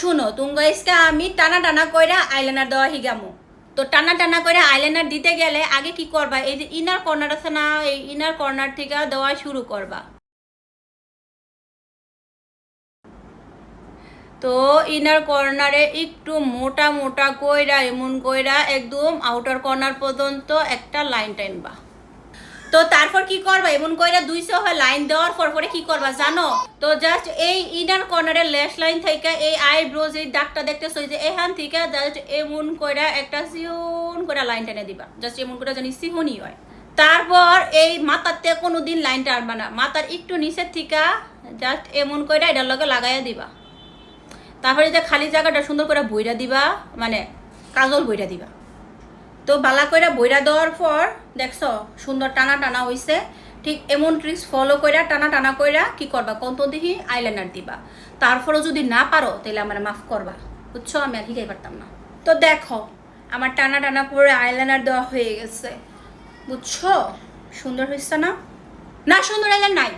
শুনো শুনো ইসকা আমি টানা টানা কইরা আইলাইনার দেওয়া হিগামু তো টানা টানা করে আইলাইনার দিতে গেলে আগে কি করবা? এই যে ইনার কর্নার আছে না, এই ইনার কর্নার থেকে দেওয়া শুরু করবা। তো ইনার কর্নারে একটু মোটা মোটা কইরা, এমন কইরা একদম আউটার কর্নার পর্যন্ত একটা লাইন টাইনবা তো তারপর কি করবা? এমন কইরা দুইশো হয় লাইন দেওয়ার পর পরে কি করবা জানো? তো জাস্ট এই ইনার কর্নারের লেস লাইন থেকে এই আইব্রোজ এই দাগটা দেখতেছো যে এখান থেকে জাস্ট এমন কইরা একটা সিহুন করে লাইন টেনে দিবা। জাস্ট এমন করে জানি সিহুনই হয়। তারপর এই মাথাতে কোনো দিন লাইন টানবা না। মাথার একটু নিচের থেকে জাস্ট এমন কইরা এটার লগে লাগাইয়া দিবা। তারপরে যে খালি জায়গাটা সুন্দর করে বইরা দিবা মানে কাজল বইরা দিবা। তো বালা কইরা বইরা দেওয়ার পর, দেখছ, সুন্দর টানা টানা হইছে। ঠিক এমন ট্রিক্স ফলো কইরা টানা টানা কইরা কি করবা? কত দেখি আইলাইনার দিবা। তারপরেও যদি না পারো তাহলে আমার মাফ করবা। বুঝছ? আমি আর শিখাই পারতাম না। তো দেখো, আমার টানা টানা করে আইলাইনার দেওয়া হয়ে গেছে। বুঝছ? সুন্দর হয়েছে না? না সুন্দর আইলাইনার নাই।